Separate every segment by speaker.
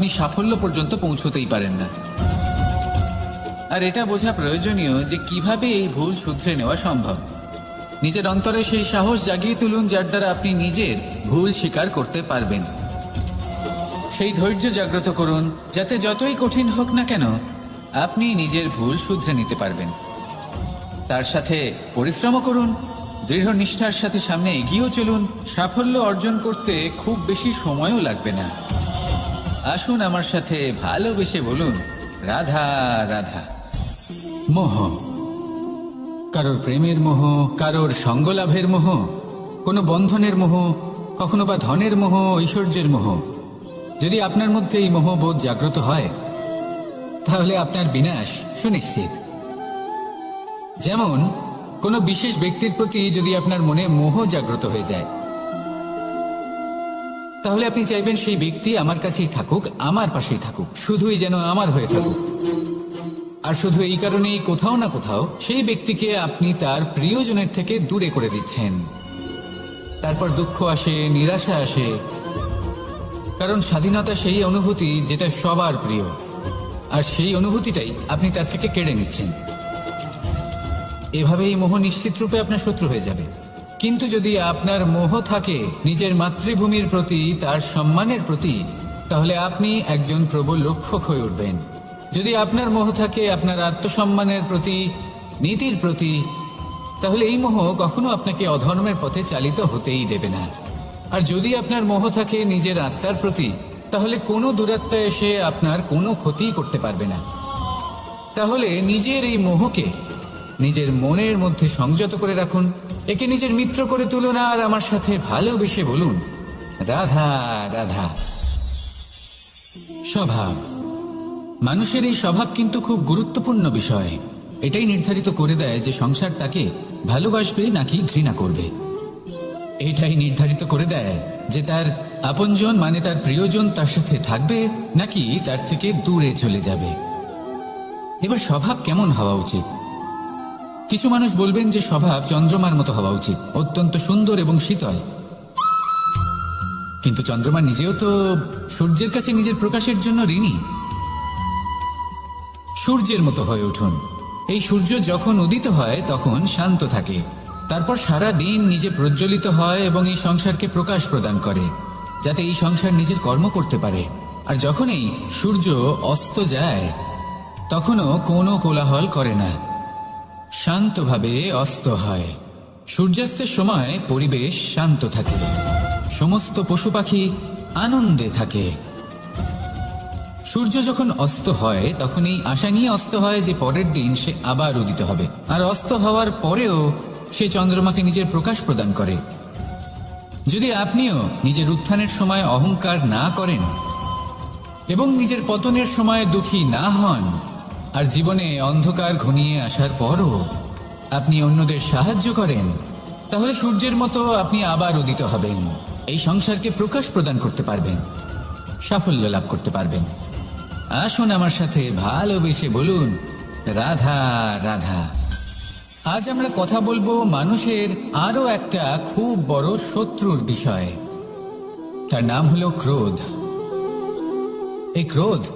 Speaker 1: আপনি সাফল্য পর্যন্ত পৌঁছতেই পারেন না। আর এটা বোঝা প্রয়োজনীয় যে কীভাবে এই ভুল শুধরে নেওয়া সম্ভব। নিজের অন্তরে সেই সাহস জাগিয়ে তুলুন যার দ্বারা আপনি নিজের ভুল স্বীকার করতে পারবেন। সেই ধৈর্য জাগ্রত করুন, যাতে যতই কঠিন হোক না কেন, আপনি নিজের ভুল শুধরে নিতে পারবেন। তার সাথে পরিশ্রমও করুন, দৃঢ় নিষ্ঠার সাথে সামনে এগিয়েও চলুন, সাফল্য অর্জন করতে খুব বেশি সময়ও লাগবে না। আসুন আমার সাথে ভালোবেসে বলুন, রাধা রাধা। মোহ। কারোর প্রেমের মোহ, কারোর সঙ্গলাভের মোহ, কোনো বন্ধনের মোহ, কখনো বা ধনের মোহ, ঐশ্বর্যের মোহ। যদি আপনার মধ্যে এই মোহবোধ জাগ্রত হয়, তাহলে আপনার বিনাশ সুনিশ্চিত। যেমন, কোনো বিশেষ ব্যক্তির প্রতি যদি আপনার মনে মোহ জাগ্রত হয়ে যায় তাহলে আপনি চাইবেন সেই ব্যক্তি আমার কাছেই থাকুক, আমার পাশেই থাকুক, শুধুই যেন আমার হয়ে থাকুক। আর শুধু এই কারণেই কোথাও না কোথাও সেই ব্যক্তিকে আপনি তার প্রিয়জনের থেকে দূরে করে দিচ্ছেন। তারপর দুঃখ আসে, নিরাশা আসে, কারণ স্বাধীনতা সেই অনুভূতি যেটা সবার প্রিয়। আর সেই অনুভূতিটাই আপনি তার থেকে কেড়ে নিচ্ছেন। এভাবেই মোহ নিশ্চিত রূপে আপনার শত্রু হয়ে যাবে। কিন্তু যদি আপনার মোহ থাকে নিজের মাতৃভূমির প্রতি, তার সম্মানের প্রতি, তাহলে আপনি একজন প্রবল রক্ষক হয়ে উঠবেন। যদি আপনার মোহ থাকে আপনার আত্মসম্মানের প্রতি, নীতির প্রতি, তাহলে এই মোহ কখনো আপনাকে অধর্মের পথে চালিত হতেই দেবে না। আর যদি আপনার মোহ থাকে নিজের আত্মার প্রতি, তাহলে কোনো দূরাত্মা এসে আপনার কোনো ক্ষতি করতে পারবে না। তাহলে নিজের এই মোহকে নিজের মনের মধ্যে সংযত করে রাখুন, একে নিজের মিত্র করে তুলুন আর আমার সাথে ভালোবেসে বলুন, রাধা রাধা। স্বভাব। মানুষের এই স্বভাব কিন্তু খুব গুরুত্বপূর্ণ বিষয়। এটাই নির্ধারিত করে দেয় যে সংসার তাকে ভালোবাসবে নাকি ঘৃণা করবে। এটাই নির্ধারিত করে দেয় যে তার আপনজন মানে তার প্রিয়জন তার সাথে থাকবে নাকি তার থেকে দূরে চলে যাবে। এবার স্বভাব কেমন হওয়া উচিত? কিছু মানুষ বলবেন যে স্বভাব চন্দ্রমার মতো হওয়া উচিত। অত্যন্ত সুন্দর এবং শীতল। কিন্তু চন্দ্রমা নিজেও তো সূর্যের কাছে নিজের প্রকাশের জন্য ঋণী। সূর্যের মতো হয়ে উঠুন। এই সূর্য যখন উদিত হয়, তখন শান্ত থাকে। তারপর সারা দিন নিজে প্রজ্বলিত হয় এবং এই সংসারকে প্রকাশ প্রদান করে, যাতে এই সংসার নিজের কর্ম করতে পারে। আর যখনই সূর্য অস্ত যায়, তখনও কোনো কোলাহল করে না। শান্তভাবে অস্ত হয়। সূর্যাস্তের সময় পরিবেশ শান্ত থাকে। সমস্ত পশু পাখি আনন্দে থাকে। সূর্য যখন অস্ত হয় তখন এই আশা নিয়ে অস্ত হয় যে পরের দিন সে আবার উদিত হবে। আর অস্ত হওয়ার পরেও সে চন্দ্রমাকে নিজের প্রকাশ প্রদান করে। যদি আপনিও নিজের উত্থানের সময় অহংকার না করেন এবং নিজের পতনের সময় দুঃখী না হন আর জীবনে অন্ধকার ঘনিয়ে আসার পরও আপনি অন্যদের সাহায্য করেন, তাহলে সূর্যের মতো আপনি আবার উদিত হবেন। এই সংসারকে প্রকাশ প্রদান করতে পারবেন, সাফল্য লাভ করতে পারবেন। আসুন আমার সাথে ভালোবেসে বলুন, রাধা রাধা। আজ আমরা কথা বলব মানুষের আরও একটা খুব বড় শত্রুর বিষয়। তার নাম হলো ক্রোধ। এই ক্রোধ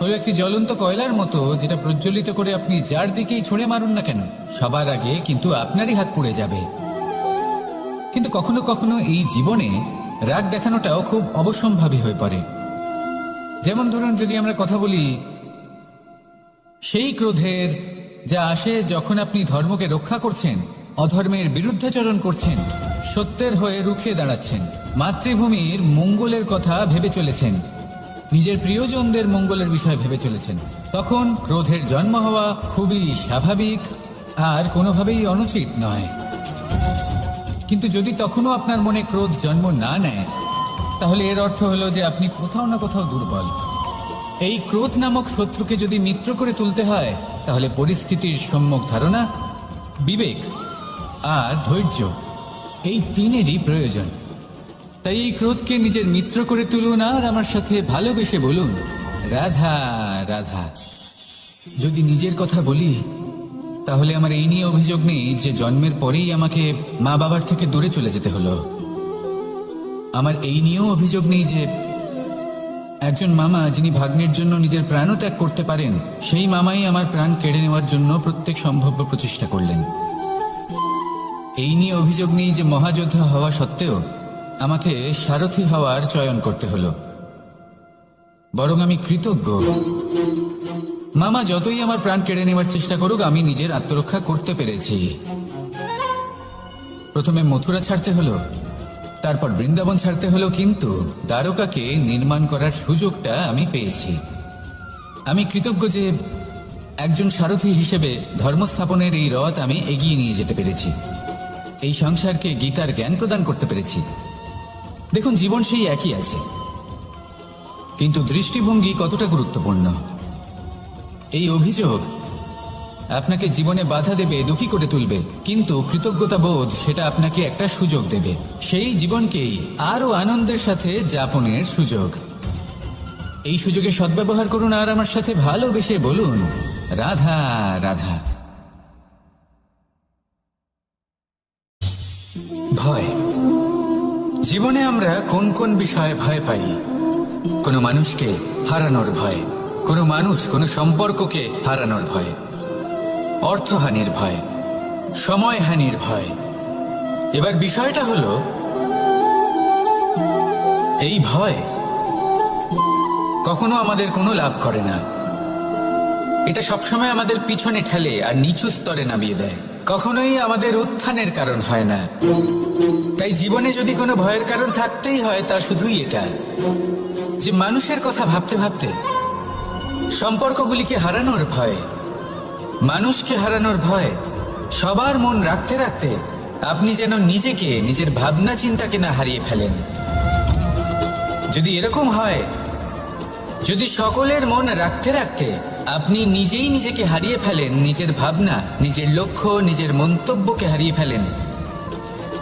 Speaker 1: হলো একটি জ্বলন্ত কয়লার মতো, যেটা প্রজ্বলিত করে আপনি যার দিকেই ছড়ে মারুন না কেন, সবার আগে কিন্তু আপনারই হাত পুড়ে যাবে। কিন্তু কখনো কখনো এই জীবনে রাগ দেখানোটাও খুব অবসম্ভাবী হয়ে পড়ে। যেমন ধরুন, যদি আমরা কথা বলি, সেই ক্রোধের যা আসে যখন আপনি ধর্মকে রক্ষা করছেন, অধর্মের বিরুদ্ধাচরণ করছেন, সত্যের হয়ে রুখে দাঁড়াচ্ছেন, মাতৃভূমির মঙ্গলের কথা ভেবে চলেছেন নিজের প্রিয়জনদের মঙ্গলের বিষয় ভেবে চলেছেন। তখন ক্রোধের জন্ম হওয়া খুবই স্বাভাবিক আর কোনোভাবেই অনুচিত নয়। কিন্তু যদি তখনও আপনার মনে ক্রোধ জন্ম না নেয়, তাহলে এর অর্থ হলো যে আপনি কোথাও না কোথাও দুর্বল। এই ক্রোধ নামক শত্রুকে যদি মিত্র করে তুলতে হয়, তাহলে পরিস্থিতির সম্মুখ ধারণা, বিবেক আর ধৈর্য এই তিনেরই প্রয়োজন। তাই এই ক্রোধকে নিজের মিত্র করে তুলুন আর আমার সাথে ভালোবেসে বলুন, রাধা রাধা। যদি নিজের কথা বলি, তাহলে আমার এই নিয়ে অভিযোগ নেই যে জন্মের পরেই আমাকে মা বাবার থেকে দূরে চলে যেতে হলো। আমার এই নিয়েও অভিযোগ নেই যে একজন মামা যিনি ভাগ্নের জন্য নিজের প্রাণও ত্যাগ করতে পারেন, সেই মামাই আমার প্রাণ কেড়ে নেওয়ার জন্য প্রত্যেক সম্ভাব্য প্রচেষ্টা করলেন। এই নিয়ে অভিযোগ নেই যে মহাযোদ্ধা হওয়া সত্ত্বেও আমাকে সারথি হওয়ার চয়ন করতে হলো। বরং আমি কৃতজ্ঞ। মামা, যতই আমার প্রাণ কেড়ে নেওয়ার চেষ্টা করুক, আমি নিজের আত্মরক্ষা করতে পেরেছি। প্রথমে মথুরা ছাড়তে হলো, তারপর বৃন্দাবন ছাড়তে হলো, কিন্তু দ্বারকাকে নির্মাণ করার সুযোগটা আমি পেয়েছি। আমি কৃতজ্ঞ যে একজন সারথি হিসেবে ধর্মস্থাপনের এই রথ আমি এগিয়ে নিয়ে যেতে পেরেছি। এই সংসারকে গীতার জ্ঞান প্রদান করতে পেরেছি। দেখুন, জীবন সেই একই আছে। কিন্তু দৃষ্টিভঙ্গি কতটা গুরুত্বপূর্ণ? এই অভিযোগ আপনাকে জীবনে বাধা দেবে, দুঃখী করে তুলবে, কিন্তু কৃতজ্ঞতা বোধ সেটা আপনাকে একটা সুযোগ দেবে। সেই জীবনকেই আরও আনন্দের সাথে যাপনের সুযোগ। এই সুযোগে সদ্ব্যবহার করুন আর আমার সাথে ভালোবেসে বলুন, রাধা রাধা। জীবনে আমরা কোন কোন বিষয়ে ভয় পাই? কোনো মানুষকে হারানোর ভয়, কোনো মানুষ কোনো সম্পর্ককে হারানোর ভয়, অর্থহানির ভয়, সময়হানির ভয়। এবার বিষয়টা হলো, এই ভয় কখনো আমাদের কোনো লাভ করে না। এটা সবসময় আমাদের পিছনে ঠেলে আর নিচু স্তরে নামিয়ে দেয়। কখনোই আমাদের উত্থানের কারণ হয় না। তাই জীবনে যদি কোনো ভয়ের কারণ থাকতেই হয়, তা শুধুই এটা যে মানুষের কথা ভাবতে ভাবতে সম্পর্কগুলিকে হারানোর ভয়, মানুষকে হারানোর ভয়, সবার মন রাখতে রাখতে আপনি যেন নিজেকে, নিজের ভাবনা, চিন্তাকে না হারিয়ে ফেলেন। যদি এরকম হয় যদি সকলের মন রাখতে রাখতে আপনি নিজেই নিজেকে হারিয়ে ফেলেন, নিজের ভাবনা, নিজের লক্ষ্য, নিজের মন্তব্যকে হারিয়ে ফেলেন,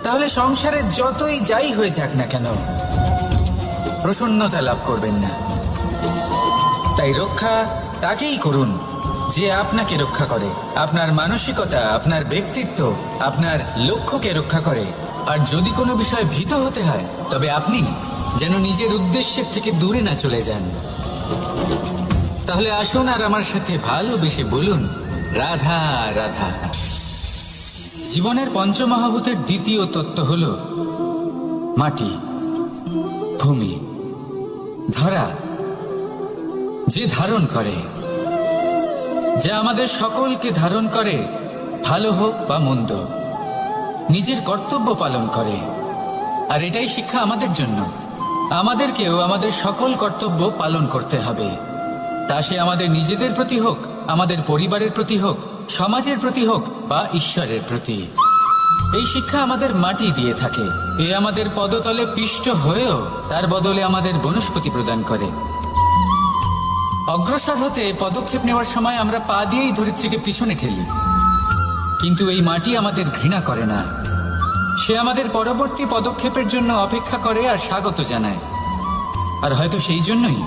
Speaker 1: তাহলে সংসারে যতই যাই হয়ে যাক না কেন, প্রসন্নতা লাভ করবেন না। তাই রক্ষা তাকেই করুন, যে আপনাকে রক্ষা করে। আপনার মানসিকতা, আপনার ব্যক্তিত্ব, আপনার লক্ষ্যকে রক্ষা করে। আর যদি কোনো বিষয় ভীত হতে হয়, তবে আপনি যেন নিজের উদ্দেশ্যের থেকে দূরে না চলে যান। তাহলে আসুন আর আমার সাথে ভালোবেসে বলুন, রাধা রাধা। জীবনের পঞ্চমহাভূতের দ্বিতীয় তত্ত্ব হল মাটি, ভূমি, ধরা। যে ধারণ করে, যা আমাদের সকলকে ধারণ করে, ভালো হোক বা মন্দ, নিজের কর্তব্য পালন করে। আর এটাই শিক্ষা আমাদের জন্য। আমাদেরকেও আমাদের সকল কর্তব্য পালন করতে হবে। তা সে আমাদের নিজেদের প্রতি হোক, আমাদের পরিবারের প্রতি হোক, সমাজের প্রতি হোক বা ঈশ্বরের প্রতি। এই শিক্ষা আমাদের মাটি দিয়ে থাকে। এ আমাদের পদতলে পিষ্ট হয়েও তার বদলে আমাদের বনস্পতি প্রদান করে। অগ্রসর হতে পদক্ষেপ নেওয়ার সময় আমরা পা দিয়েই ধরিত্রীকে পিছনে ঠেলি। কিন্তু এই মাটি আমাদের ঘৃণা করে না। সে আমাদের পরবর্তী পদক্ষেপের জন্য অপেক্ষা করে আর স্বাগত জানায়। আর হয়তো সেই জন্যই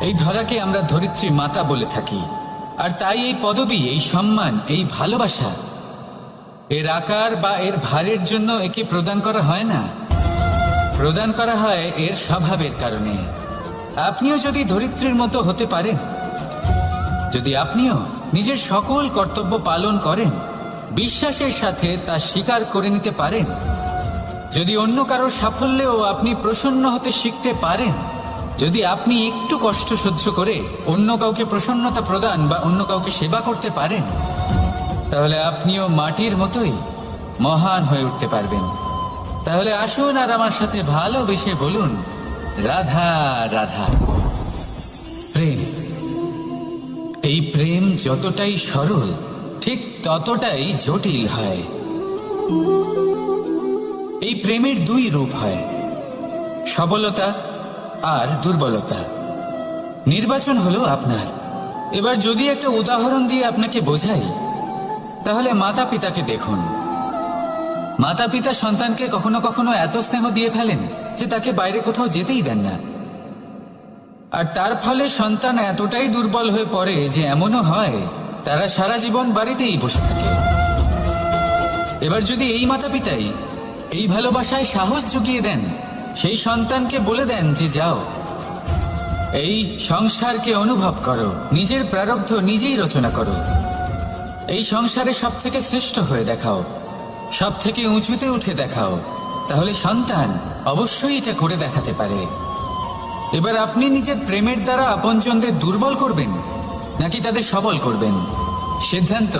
Speaker 1: এই ধরাকে আমরা ধরিত্রী মাতা বলে থাকি। আর তাই এই পদবি, এই সম্মান, এই ভালোবাসা এর আকার বা এর ভারের জন্য একে প্রদান করা হয় না। প্রদান করা হয় এর স্বভাবের কারণে। আপনিও যদি ধরিত্রীর মতো হতে পারেন, যদি আপনিও নিজের সকল কর্তব্য পালন করেন বিশ্বাসের সাথে তা স্বীকার করে নিতে পারেন। যদি অন্য কারোর সাফল্যেও আপনি প্রসন্ন হতে শিখতে পারেন, যদি আপনি একটু কষ্ট সহ্য করে অন্য কাউকে প্রসন্নতা প্রদান বা অন্য কাউকে সেবা করতে পারেন, তাহলে আপনিও মাটির মতোই মহান হয়ে উঠতে পারবেন। তাহলে আসুন আর আমার সাথে ভালোবেসে বলুন, রাধা রাধা। প্রেম। এই প্রেম যতটাই সরল ঠিক ততটাই জটিল হয়। এই প্রেমের দুই রূপ হয়, সবলতা আর দুর্বলতা। নির্বাচন হলো আপনার। এবার যদি একটা উদাহরণ দিয়ে আপনাকে বোঝাই, তাহলে মাতা পিতাকে দেখুন। মাতা পিতা সন্তানকে কখনো কখনো এত স্নেহ দিয়ে ফেলেন যে তাকে বাইরে কোথাও যেতেই দেন না। আর তার ফলে সন্তান এতটাই দুর্বল হয়ে পড়ে যে এমনও হয় তারা সারা জীবন বাড়িতেই বসে থাকে। এবার যদি এই মাতা পিতাই এই ভালোবাসায় সাহস জুগিয়ে দেন, সেই সন্তানকে বলে দেন যে যাও, এই সংসারকে অনুভব করো, নিজের প্রারব্ধ নিজেই রচনা করো। এই সংসারে সব থেকে শ্রেষ্ঠ হয়ে দেখাও সব থেকে উঁচুতে উঠে দেখাও, তাহলে সন্তান অবশ্যই এটা করে দেখাতে পারে। এবার আপনি নিজের প্রেমের দ্বারা আপনজনদের দুর্বল করবেন। নাকি তাদের সবল করবেন? সিদ্ধান্ত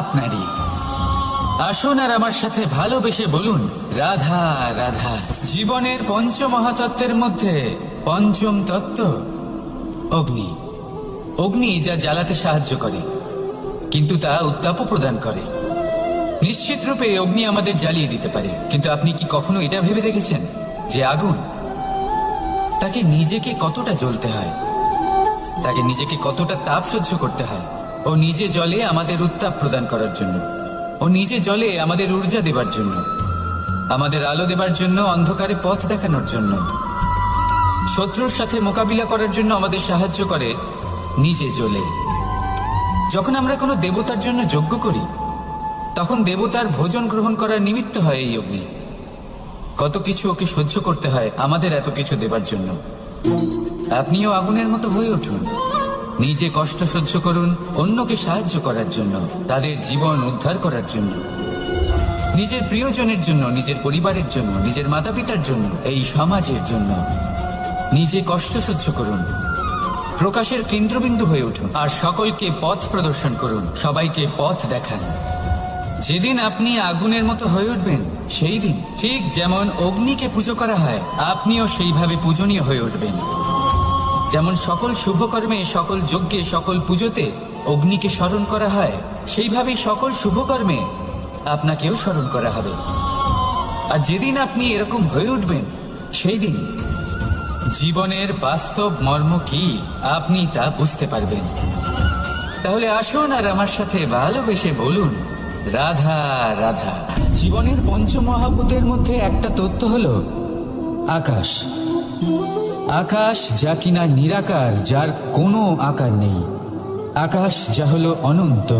Speaker 1: আপনারই। আসুন আর আমার সাথে ভালোবেসে বলুন, রাধা রাধা। জীবনের পঞ্চমহাতত্ত্বের মধ্যে পঞ্চম তত্ত্ব অগ্নি। অগ্নি যা জ্বালাতে সাহায্য করে, কিন্তু তা উত্তাপও প্রদান করে। নিশ্চিত রূপে অগ্নি আমাদের জ্বালিয়ে দিতে পারে, কিন্তু আপনি কি কখনো এটা ভেবে দেখেছেন যে আগুন তাকে নিজেকে কতটা জ্বলতে হয়? তাকে নিজেকে কতটা তাপ সহ্য করতে হয়। ও নিজে জলে আমাদের উত্তাপ প্রদান করার জন্য। ও নিজে জলে আমাদের ঊর্জা দেবার জন্য। আমাদের আলো দেবার জন্য, অন্ধকারে পথ দেখানোর জন্য। শত্রুর সাথে মোকাবিলা করার জন্য আমাদের সাহায্য করে নিজে জ্বলে যখন আমরা কোনো দেবতার জন্য যজ্ঞ করি, তখন দেবতার ভোজন গ্রহণ করার নিমিত্ত হয় এই অগ্নি। কত কিছু ওকে সহ্য করতে হয় আমাদের এত কিছু দেবার জন্য। আপনিও আগুনের মতো হয়ে উঠুন। নিজে কষ্ট সহ্য করুন অন্যকে সাহায্য করার জন্য, তাদের জীবন উদ্ধার করার জন্য। নিজের প্রিয়জনের জন্য, নিজের পরিবারের জন্য, নিজের মাতা পিতার জন্য, এই সমাজের জন্য। নিজে কষ্ট সহ্য করুন। প্রকাশের কেন্দ্রবিন্দু হয়ে উঠুন আর সকলকে পথ প্রদর্শন করুন, সবাইকে পথ দেখান। যেদিন আপনি আগুনের মতো হয়ে উঠবেন, সেই দিন ঠিক যেমন অগ্নিকে পুজো করা হয়, আপনিও সেইভাবে পূজনীয় হয়ে উঠবেন। যেমন সকল শুভকর্মে, সকল যজ্ঞে, সকল পুজোতে অগ্নিকে স্মরণ করা হয়, সেইভাবেই সকল শুভকর্মে আপনাকেও স্মরণ করা হবে। আর যেদিন আপনি এরকম হয়ে উঠবেন, সেই দিন জীবনের বাস্তব মর্ম কি, আপনি তা বুঝতে পারবেন। তাহলে আসুন আর আমার সাথে ভালোবেসে বলুন, রাধা রাধা। জীবনের পঞ্চমহাভূতের মধ্যে একটা তত্ত্ব হলো আকাশ। আকাশ যা কিনা নিরাকার, যার কোনো আকার নেই। আকাশ যা হলো অনন্ত।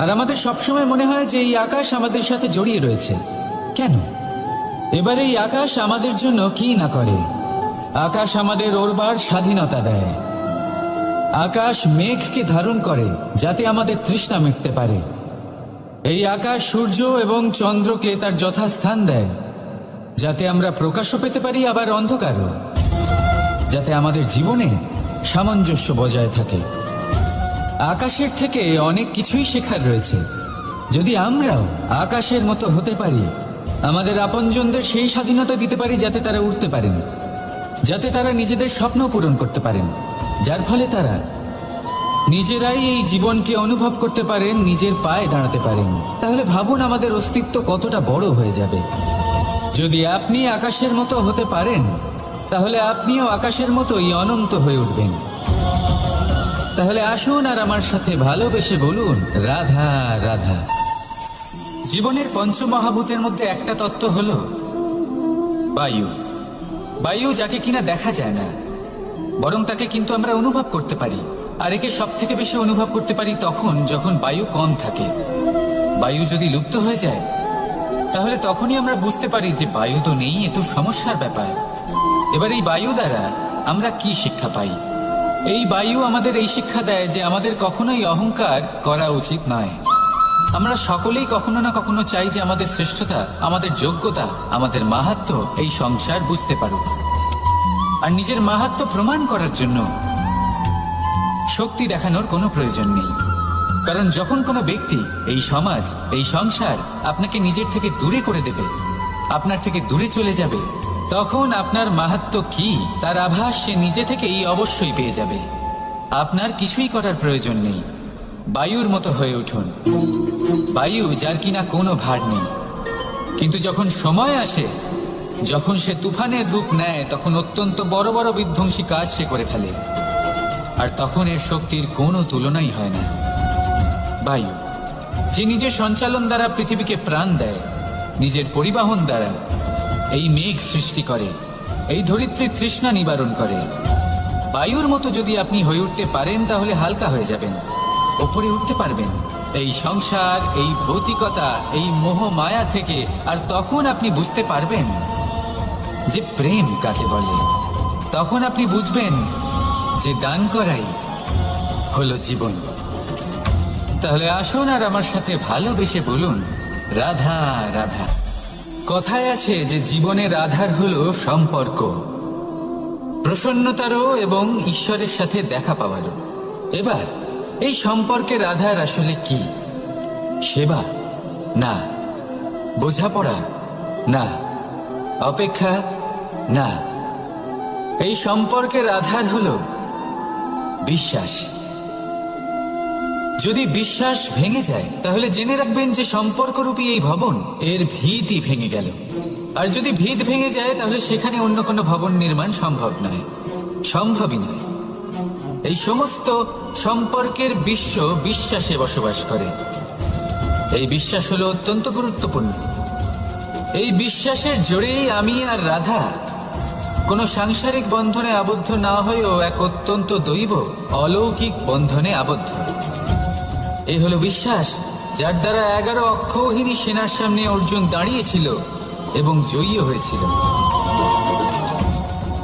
Speaker 1: আর আমাদের সবসময় মনে হয় যে এই আকাশ আমাদের সাথে জড়িয়ে রয়েছে। কেন? এবার এই আকাশ আমাদের জন্য কি না করে? আকাশ আমাদের ওরবার স্বাধীনতা দেয়। আকাশ মেঘকে ধারণ করে, যাতে আমাদের তৃষ্ণা মিটতে পারে। এই আকাশ সূর্য এবং চন্দ্রকে তার যথাস্থান দেয়, যাতে আমরা প্রকাশও পেতে পারি আবার অন্ধকারও। যাতে আমাদের জীবনে সামঞ্জস্য বজায় থাকে। আকাশের থেকে অনেক কিছুই শেখার রয়েছে। যদি আমরাও আকাশের মতো হতে পারি, আমাদের আপনজনদের সেই স্বাধীনতা দিতে পারি যাতে তারা উঠতে পারেন। যাতে তারা নিজেদের স্বপ্ন পূরণ করতে পারেন। যার ফলে তারা নিজেরাই এই জীবনকে অনুভব করতে পারেন, নিজের পায়ে দাঁড়াতে পারেন। তাহলে ভাবুন আমাদের অস্তিত্ব কতটা বড় হয়ে যাবে। যদি আপনি আকাশের মতো হতে পারেন তাহলে আপনিও আকাশের মতোই অনন্ত হয়ে উঠবেন। তাহলে আসুন আর আমার সাথে ভালোবেসে বলুন, রাধা রাধা। জীবনের পঞ্চমহাভূতের মধ্যে একটা তত্ত্ব হল, বায়ু। বায়ু যাকে কিনা দেখা যায় না, বরং তাকে কিন্তু আমরা অনুভব করতে পারি। আর একে সব থেকে বেশি অনুভব করতে পারি তখন যখন বায়ু কম থাকে। বায়ু যদি লুপ্ত হয়ে যায়, তাহলে তখনই আমরা বুঝতে পারি যে বায়ু তো নেই, এ তো সমস্যার ব্যাপার। এবার এই বায়ু দ্বারা আমরা কি শিক্ষা পাই? এই বায়ু আমাদের এই শিক্ষা দেয় যে আমাদের কখনোই অহংকার করা উচিত নয়। আমরা সকলেই কখনো না কখনো চাই যে আমাদের শ্রেষ্ঠতা, আমাদের যোগ্যতা, আমাদের মাহাত্ম এই সংসার বুঝতে পারুক। আর নিজের মাহাত্ম প্রমাণ করার জন্য শক্তি দেখানোর কোনো প্রয়োজন নেই। কারণ যখন কোনো ব্যক্তি এই সমাজ, এই সংসার আপনাকে নিজের থেকে দূরে করে দেবে, আপনার থেকে দূরে চলে যাবে তখন আপনার মাহাত্ম কি, তার আভাস সে নিজে থেকেই অবশ্যই পেয়ে যাবে। আপনার কিছুই করার প্রয়োজন নেই। বায়ুর মতো হয়ে উঠুন। বায়ু যার কিনা কোনো ভার নেই। কিন্তু যখন সময় আসে, যখন সে তুফানের রূপ নেয়, তখন অত্যন্ত বড় বড় বিধ্বংসী কাজ সে করে ফেলে। আর তখন এর শক্তির কোনো তুলনাই হয় না। বায়ু, যে নিজের সঞ্চালন দ্বারা পৃথিবীকে প্রাণ দেয়, নিজের পরিবহন দ্বারা এই মেঘ সৃষ্টি করে, এই ধরিত্রীর তৃষ্ণা নিবারণ করে। বায়ুর মতো যদি আপনি হয়ে উঠতে পারেন, তাহলে হালকা হয়ে যাবেন, ওপরে উঠতে পারবেন। এই সংসার, এই ভৌতিকতা, এই মোহ মায়া থেকে আর তখন আপনি বুঝতে পারবেন যে প্রেম কাকে বলে। তখন আপনি বুঝবেন যে দান করাই হলো জীবন। তাহলে আসুন আর আমার সাথে ভালোবেসে বলুন, রাধা রাধা। কথায় আছে যে জীবনের আধার হল সম্পর্ক। প্রসন্নতারও এবং ঈশ্বরের সাথে দেখা পাওয়ারও। এবার, এই সম্পর্কের আধার আসলে কি? সেবা? না। বোঝাপড়া? না। অপেক্ষা? না। এই সম্পর্কের আধার হল বিশ্বাস। যদি বিশ্বাস ভেঙে যায়, তাহলে জেনে রাখবেন যে সম্পর্করূপী এই ভবন, এর ভিতই ভেঙে গেল। আর যদি ভিত ভেঙে যায়, তাহলে সেখানে অন্য কোনো ভবন নির্মাণ সম্ভব নয়। সম্ভবই নয়। এই সমস্ত সম্পর্কের বিশ্ব বিশ্বাসে বসবাস করে। এই বিশ্বাস হলো অত্যন্ত গুরুত্বপূর্ণ। এই বিশ্বাসের জোরেই আমি আর রাধা কোনো সাংসারিক বন্ধনে আবদ্ধ না হয়েও এক অত্যন্ত দৈব, অলৌকিক বন্ধনে আবদ্ধ। এই হলো বিশ্বাস, যার দ্বারা এগারো অক্ষৌহিনী সেনার সামনে অর্জুন দাঁড়িয়েছিল এবং জয়ী হয়েছিল।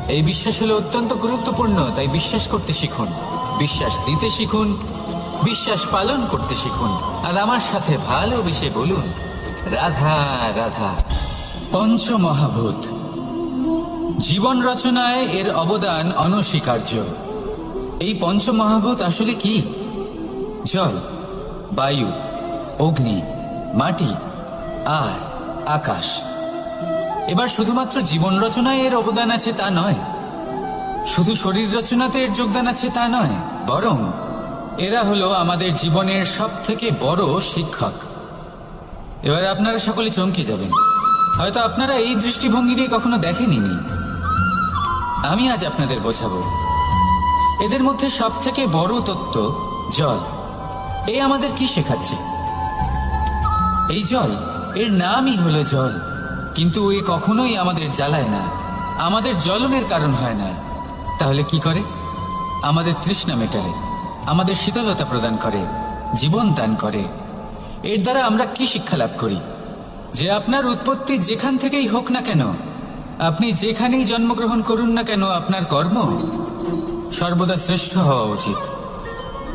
Speaker 1: এই বিশ্বাস হলো অত্যন্ত গুরুত্বপূর্ণ, তাই বিশ্বাস করতে শিখুন। বিশ্বাস দিতে শিখুন, বিশ্বাস পালন করতে শিখুন। আর আমার সাথে ভালোবেসে বলুন, রাধা রাধা। পঞ্চমহাভূত। জীবন রচনায় এর অবদান অনস্বীকার্য। এই পঞ্চমহাভূত আসলে কি? জল বায়ু, অগ্নি, মাটি, আর আকাশ। এবার শুধুমাত্র জীবন রচনায় এর অবদান আছে তা নয়, শুধু শরীর রচনাতে এর যোগদান আছে তা নয়, বরং এরা হলো আমাদের জীবনের সব থেকে বড় শিক্ষক। এবার আপনারা সকলে চমকে যাবেন। হয়তো আপনারা এই দৃষ্টিভঙ্গি দিয়ে কখনো দেখেনি আমি আজ আপনাদের বোঝাবো। এদের মধ্যে সব থেকে বড় তত্ত্ব জল। এ আমাদের কি শেখাচ্ছে? এই জল, এর নামই হলো জল। কিন্তু এ কখনোই আমাদের জ্বালায় না। আমাদের জ্বলনের কারণ হয় না। তাহলে কি করে? আমাদের তৃষ্ণা মেটায়। আমাদের শীতলতা প্রদান করে। জীবন দান করে। এর দ্বারা আমরা কি শিক্ষা লাভ করি? যে আপনার উৎপত্তি যেখান থেকেই হোক না কেন, আপনি যেখানেই জন্মগ্রহণ করুন না কেন, আপনার কর্ম সর্বদা শ্রেষ্ঠ হওয়া উচিত।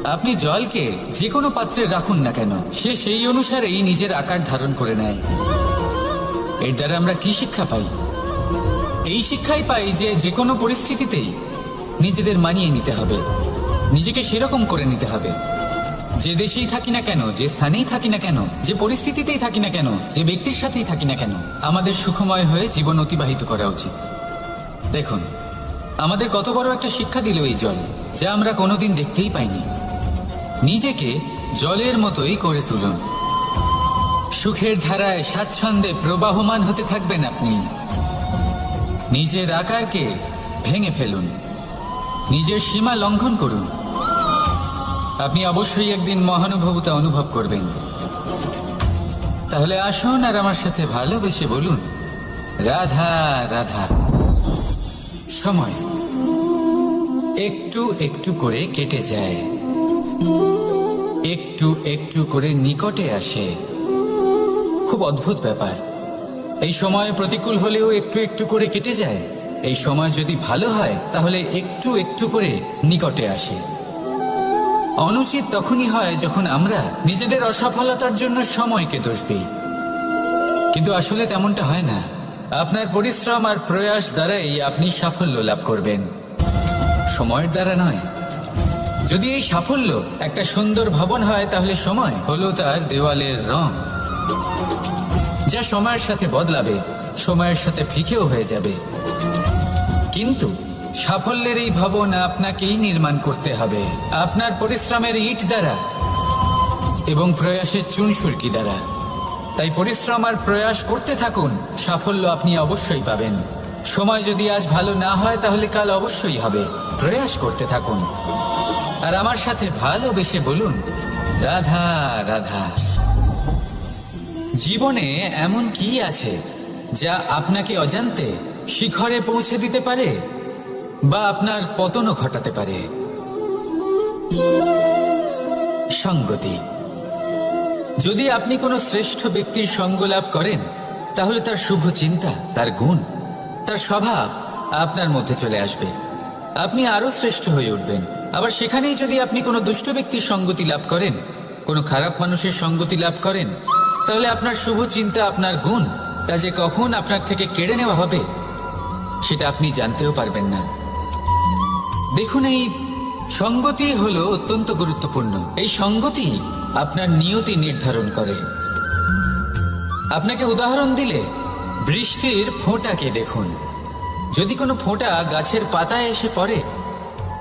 Speaker 1: আপনি জলকে যে কোনো পাত্রে রাখুন না কেন। সে সেই অনুসারেই নিজের আকার ধারণ করে নেয়। এর দ্বারা আমরা কি শিক্ষা পাই? এই শিক্ষাই পাই যে যে কোনো পরিস্থিতিতেই নিজেদের মানিয়ে নিতে হবে। নিজেকে সেরকম করে নিতে হবে। যে দেশেই থাকি না কেন, যে স্থানেই থাকি না কেন, যে পরিস্থিতিতেই থাকি না কেন, যে ব্যক্তির সাথেই থাকি না কেন, আমাদের সুখময় হয়ে জীবন অতিবাহিত করা উচিত। দেখুন, আমাদের কত বড় একটা শিক্ষা দিল এই জল, যা আমরা কোনোদিন দেখতেই পাইনি। নিজেকে জলের মতোই করে তুলুন। সুখের ধারায় স্বাচ্ছন্দ্যে প্রবাহমান হতে থাকবেন আপনি। নিজের আকারকে ভেঙে ফেলুন। নিজের সীমা লঙ্ঘন করুন। আপনি অবশ্যই একদিন মহানুভবতা অনুভব করবেন। তাহলে আসুন আর আমার সাথে ভালোবেসে বলুন, রাধা রাধা। সময়। একটু একটু করে কেটে যায়। একটু একটু করে নিকটে আসে। খুব অদ্ভুত ব্যাপার। এই সময় প্রতিকূল হলেও একটু একটু করে কেটে যায়। এই সময় যদি ভালো হয়, তাহলে একটু একটু করে নিকটে আসে। অনুচিত তখনই হয় যখন আমরা নিজেদের অসফলতার জন্য সময়কে দোষ দিই। কিন্তু আসলে তেমনটা হয় না। আপনার পরিশ্রম আর প্রয়াস দ্বারাই আপনি সাফল্য লাভ করবেন। সময়ের দ্বারা নয় যদি এই সাফল্য একটা সুন্দর ভবন হয়, তাহলে সময় হলো তার দেওয়ালের রং। যা সময়ের সাথে বদলাবে, সময়ের সাথে ফিকেও হয়ে যাবে। কিন্তু সাফল্যের এই ভবন আপনাকেই নির্মাণ করতে হবে। আপনার পরিশ্রমের ইট দ্বারা এবং প্রয়াসের চুনসুরকি দ্বারা। তাই পরিশ্রম আর প্রয়াস করতে থাকুন, সাফল্য আপনি অবশ্যই পাবেন। সময় যদি আজ ভালো না হয়, তাহলে কাল অবশ্যই হবে। প্রয়াস করতে থাকুন। আর আমার সাথে ভালোবেসে বলুন, রাধা রাধা। জীবনে এমন কি আছে যা আপনাকে অজান্তে শিখরে পৌঁছে দিতে পারে বা আপনার পতনও ঘটাতে পারে? সঙ্গতি। যদি আপনি কোনো শ্রেষ্ঠ ব্যক্তির সঙ্গ লাভ করেন, তাহলে তার শুভ চিন্তা, তার গুণ, তার স্বভাব আপনার মধ্যে চলে আসবে। আপনি আরও শ্রেষ্ঠ হয়ে উঠবেন। আবার সেখানেই যদি আপনি কোনো দুষ্ট ব্যক্তির সঙ্গতি লাভ করেন, কোনো খারাপ মানুষের সঙ্গতি লাভ করেন, তাহলে আপনার শুভ চিন্তা, আপনার গুণ, তা যে কখন আপনার থেকে কেড়ে নেওয়া হবে, সেটা আপনি জানতেও পারবেন না। দেখুন, এই সঙ্গতি হলো অত্যন্ত গুরুত্বপূর্ণ। এই সঙ্গতি আপনার নিয়তি নির্ধারণ করে। আপনাকে উদাহরণ দিলে বৃষ্টির ফোঁটাকে দেখুন। যদি কোনো ফোঁটা গাছের পাতায় এসে পড়ে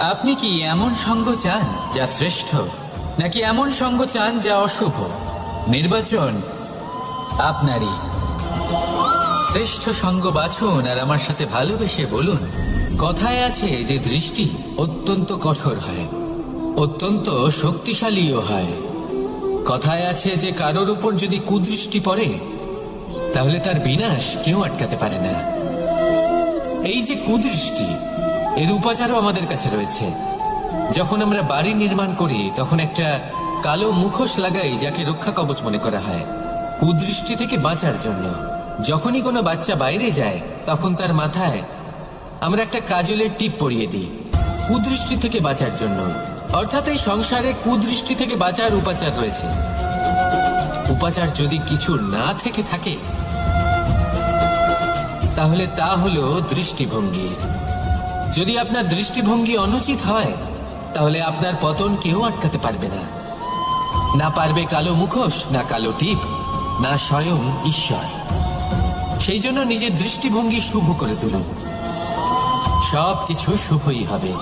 Speaker 1: আপনি কি এমন সঙ্গ চান যা শ্রেষ্ঠ, নাকি এমন সঙ্গ চান যা অশুভ? নির্বাচন আপনারই। শ্রেষ্ঠ সঙ্গ বাছুন আর আমার সাথে ভালোবেসে বলুন, কথায় আছে যে দৃষ্টি অত্যন্ত কঠোর হয়, অত্যন্ত শক্তিশালীও হয়। কথায় আছে যে কারোর উপর যদি কুদৃষ্টি পড়ে, তাহলে তার বিনাশ কেউ আটকাতে পারে না। এই যে কুদৃষ্টি এর উপাচারও আমাদের কাছে রয়েছে। যখন আমরা বাড়ি নির্মাণ করি, তখন একটা কালো মুখোশ লাগাই যাকে রক্ষা কবচ মনে করা হয়। কুদৃষ্টি থেকে বাঁচার জন্য। যখনই কোনো বাচ্চা বাইরে যায়, তখন তার মাথায় আমরা একটা কাজলের টিপ পরিয়ে দিই। কুদৃষ্টি থেকে বাঁচার জন্য। অর্থাৎ এই সংসারে কুদৃষ্টি থেকে বাঁচার উপাচার রয়েছে। উপাচার যদি কিছু না থেকে থাকে, তাহলে তা হলো দৃষ্টিভঙ্গি। যদি আপনার দৃষ্টিভঙ্গি অনুচিত হয়, তাহলে আপনার পতন কেউ আটকাতে পারবে না। না পারবে কালো মুখোশ, না কালো টিপ, না স্বয়ং ঈশ্বর। সেই জন্য নিজের দৃষ্টিভঙ্গি শুভ করে তুলুন। সব কিছু শুভই হবে।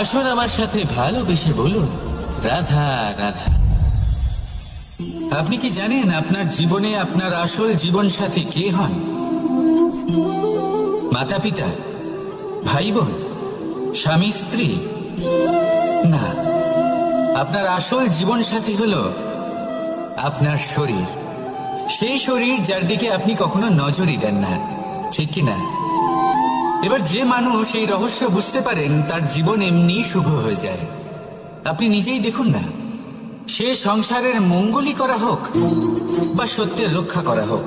Speaker 1: আসুন আমার সাথে ভালোবেসে বলুন, রাধা রাধা। আপনি কি জানেন আপনার জীবনে, আপনার আসল জীবন সাথী কে হন? মাতা পিতা ভাই বোন স্বামী, স্ত্রী? না, আপনার আসল জীবন সাথী হল আপনার শরীর। সেই শরীর যার দিকে আপনি কখনো নজরই দেন না, ঠিক না? এবার যে মানুষ এই রহস্য বুঝতে পারেন, তার জীবন এমনি শুভ হয়ে যায়। আপনি নিজেই দেখুন না, সে সংসারের মঙ্গলই করা হোক বা সত্যের রক্ষা করা হোক,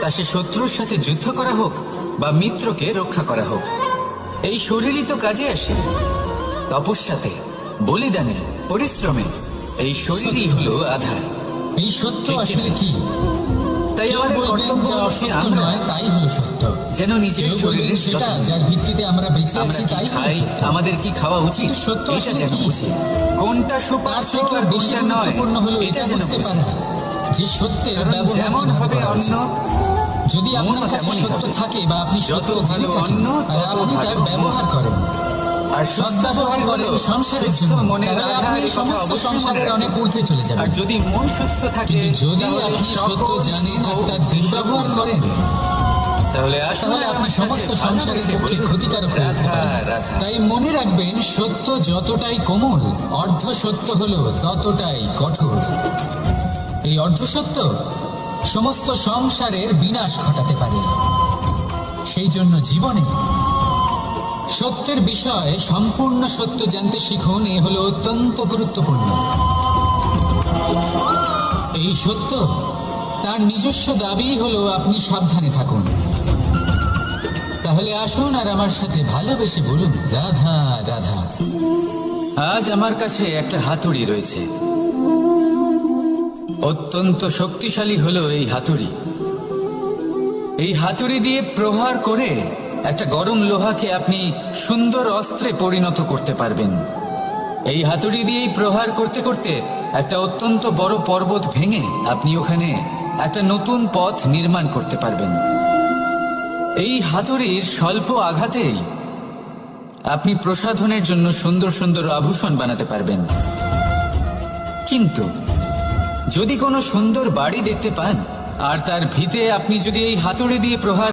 Speaker 1: তা সে শত্রুর সাথে যুদ্ধ করা হোক বা মিত্রকে রক্ষা করা হোক। এই শরীরই তো কাজে আসে। তপস্যাতে বলিদানে পরিশ্রমে এই শরীরই হলো আধার।
Speaker 2: এই সত্য আসলে কি?
Speaker 1: তাই আমাদের কর্তব্য
Speaker 2: অসত্য নয় তাই হলো সত্য।
Speaker 1: যেন নিজের শরীরের
Speaker 2: সেটা যার ভিত্তিতে আমরা বেঁচে আছি তাই
Speaker 1: খাই? আমাদের কি খাওয়া উচিত?
Speaker 2: সত্য
Speaker 1: এটা যেন বুঝি কোনটা সুপাচ্য আর কোনটা নয়
Speaker 2: হলো এটা বুঝতে
Speaker 1: বুঝি।
Speaker 2: পারা যে সত্যের ব্যবহার
Speaker 1: যেমন হবে অন্য
Speaker 2: যদি আপনার কাছে সত্য থাকে বা আপনি সত্য জেনে থাকেন আর আপনি তার ব্যবহার করেন।
Speaker 1: আর
Speaker 2: সদ্ব্যবহার করেন সংসারের জন্য।
Speaker 1: আধার
Speaker 2: আপনি সমস্ত সংসারের অনেক ঊর্ধ্বে চলে
Speaker 1: আর যদি মন সুস্থ থাকে
Speaker 2: যদি আপনি সত্য জানেন আর তার দুর্ব্যবহার করেন
Speaker 1: তাহলে আসলে
Speaker 2: আপনি সমস্ত সংসারের পক্ষে ক্ষতিকারক তাই মনে রাখবেন সত্য যতটাই কোমল অর্ধ সত্য হলো ততটাই কঠোর। এই অর্ধ সত্য সমস্ত সংসারের বিনাশ ঘটাতে পারে। সেই জন্য জীবনে সত্যের বিষয়ে সম্পূর্ণ সত্য জানতে শিখুন, এ হলো অত্যন্ত গুরুত্বপূর্ণ। এই সত্য তার নিজস্ব দাবি হলো আপনি সাবধানে থাকুন। তাহলে আসুন আর আমার সাথে ভালোবেসে বলুন, রাধা রাধা।
Speaker 1: আজ আমার কাছে একটা হাতুড়ি রয়েছে। অত্যন্ত শক্তিশালী হলো এই হাতুড়ি। এই হাতুড়ি দিয়ে প্রহার করে একটা গরম লোহাকে আপনি সুন্দর অস্ত্রে পরিণত করতে পারবেন। এই হাতুড়ি দিয়েই প্রহার করতে করতে একটা অত্যন্ত বড় পর্বত ভেঙে আপনি ওখানে একটা নতুন পথ নির্মাণ করতে পারবেন। এই হাতুড়ির স্বল্প আঘাতেই আপনি প্রসাধনের জন্য সুন্দর সুন্দর আভূষণ বানাতে পারবেন। কিন্তু যদি কোনো সুন্দর বাড়ি দেখতে পান, আর তার ভিতে আপনি যদি এই হাতুড়ি দিয়ে প্রহার